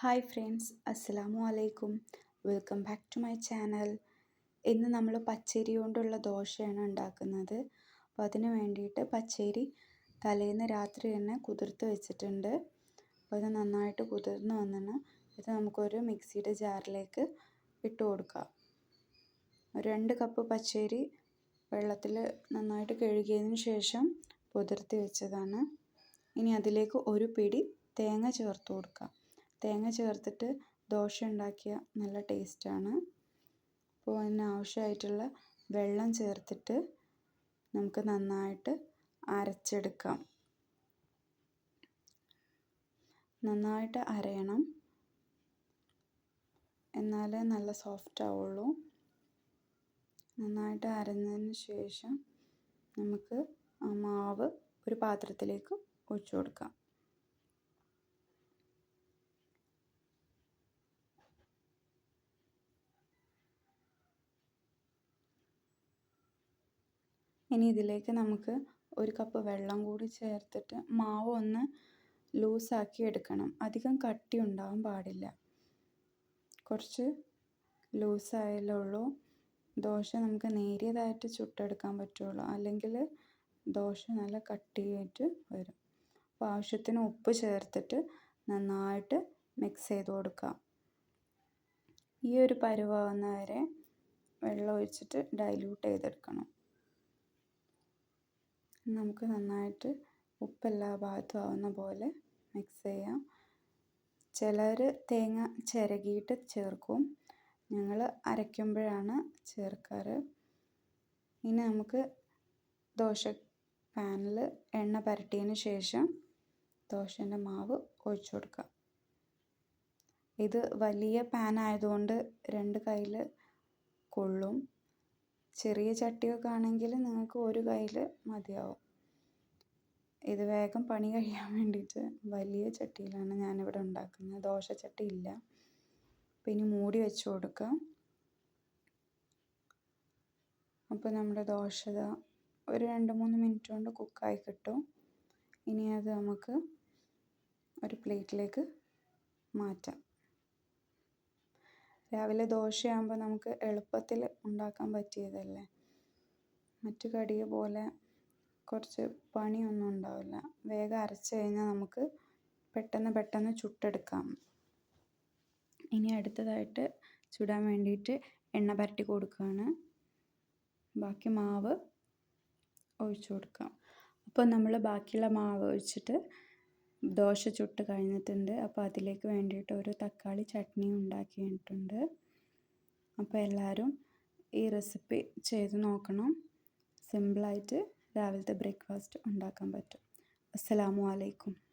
Hi friends അസ്സലാമു അലൈക്കും welcome back to my channel ഇന്ന് നമ്മൾ പച്ചരി കൊണ്ടുള്ള ദോശയാണ് ഉണ്ടാക്കുന്നത്. അപ്പോൾ അതിന് വേണ്ടിയിട്ട് പച്ചരി തലേന്ന് രാത്രി തന്നെ കുതിർത്ത് വെച്ചിട്ടുണ്ട്. അപ്പോൾ അത് നന്നായിട്ട് കുതിർന്ന് വന്നിന്. ഇത് നമുക്കൊരു മിക്സിയുടെ ജാറിലേക്ക് ഇട്ട് കൊടുക്കാം. രണ്ട് കപ്പ് പച്ചരി വെള്ളത്തിൽ നന്നായിട്ട് കഴുകിയതിന് ശേഷം കുതിർത്തി വെച്ചതാണ്. ഇനി അതിലേക്ക് ഒരു പിടി തേങ്ങ ചേർത്ത് കൊടുക്കാം. തേങ്ങ ചേർത്തിട്ട് ദോശ ഉണ്ടാക്കിയ നല്ല ടേസ്റ്റാണ് അപ്പോൾ അതിന് ആവശ്യമായിട്ടുള്ള വെള്ളം ചേർത്തിട്ട് നമുക്ക് നന്നായിട്ട് അരച്ചെടുക്കാം. നന്നായിട്ട് അരയണം. എന്നാലേ നല്ല സോഫ്റ്റ് ആവുള്ളൂ. നന്നായിട്ട് അരഞ്ഞതിന് ശേഷം നമുക്ക് മാവ് ഒരു പാത്രത്തിലേക്ക് ഒഴിച്ചു കൊടുക്കാം. ഇനി ഇതിലേക്ക് നമുക്ക് ഒരു കപ്പ് വെള്ളം കൂടി ചേർത്തിട്ട് മാവ് ഒന്ന് ലൂസാക്കി എടുക്കണം. അധികം കട്ടി ഉണ്ടാവാൻ പാടില്ല. കുറച്ച് ലൂസായാലേ ഉള്ളൂ. ദോശ നമുക്ക് നേരിയതായിട്ട് ചുട്ടെടുക്കാൻ പറ്റുള്ളൂ. അല്ലെങ്കിൽ ദോശ നല്ല കട്ടിയായിട്ട് വരും. അപ്പോൾ ആവശ്യത്തിന് ഉപ്പ് ചേർത്തിട്ട് നന്നായിട്ട് മിക്സ് ചെയ്ത് കൊടുക്കാം. ഈ ഒരു പരുവാകുന്ന വരെ വെള്ളം ഒഴിച്ചിട്ട് ഡൈല്യൂട്ട് ചെയ്തെടുക്കണം. നമുക്ക് നന്നായിട്ട് ഉപ്പ് എല്ലാ ഭാഗത്തും ആവുന്ന പോലെ മിക്സ് ചെയ്യാം. ചിലർ തേങ്ങ ചിരകിയിട്ട് ചേർക്കും. ഞങ്ങൾ അരയ്ക്കുമ്പോഴാണ് ചേർക്കാറ്. ഇനി നമുക്ക് ദോശ പാനിൽ എണ്ണ പരട്ടിയതിന് ശേഷം ദോശന്റെ മാവ് ഒഴിച്ചു കൊടുക്കാം. ഇത് വലിയ പാൻ ആയതുകൊണ്ട് രണ്ട് കയ്യിൽ കൊള്ളും. ചെറിയ ചട്ടിയൊക്കെ ആണെങ്കിൽ നിങ്ങൾക്ക് ഒരു കയ്യിൽ മതിയാവും. ഇത് വേഗം പണി കഴിയാൻ വേണ്ടിയിട്ട് വലിയ ചട്ടിയിലാണ് ഞാനിവിടെ ഉണ്ടാക്കുന്നത്. ദോശ ചട്ടി ഇല്ല. പിന്നെ മൂടി വെച്ച് കൊടുക്കാം അപ്പോൾ നമ്മുടെ ദോശ ഒരു രണ്ട് മൂന്ന് മിനിറ്റ് കൊണ്ട് കുക്കായി കിട്ടും. ഇനി അത് നമുക്ക് ഒരു പ്ലേറ്റിലേക്ക് മാറ്റാം. രാവിലെ ദോശയാകുമ്പോൾ നമുക്ക് എളുപ്പത്തിൽ ഉണ്ടാക്കാൻ പറ്റിയതല്ലേ? മറ്റു കടിയെ പോലെ കുറച്ച് പണിയൊന്നും ഉണ്ടാവില്ല. വേഗം അരച്ച് കഴിഞ്ഞാൽ നമുക്ക് പെട്ടെന്ന് പെട്ടെന്ന് ചുട്ടെടുക്കാം. ഇനി അടുത്തതായിട്ട് ചുടാൻ വേണ്ടിയിട്ട് എണ്ണ പരട്ടി കൊടുക്കുകയാണ്. ബാക്കി മാവ് ഒഴിച്ചു കൊടുക്കാം. അപ്പോൾ നമ്മൾ ബാക്കിയുള്ള മാവ് ഒഴിച്ചിട്ട് ദോശ ചുട്ട് കഴിഞ്ഞിട്ടുണ്ട്. അപ്പോൾ അതിലേക്ക് വേണ്ടിയിട്ട് ഒരു തക്കാളി ചട്നി ഉണ്ടാക്കിയിട്ടുണ്ട്. അപ്പോൾ എല്ലാവരും ഈ റെസിപ്പി ചെയ്ത് നോക്കണം. സിമ്പിളായിട്ട് രാവിലത്തെ ബ്രേക്ക്ഫാസ്റ്റ് ഉണ്ടാക്കാൻ പറ്റും. അസ്സലാമു അലൈക്കും.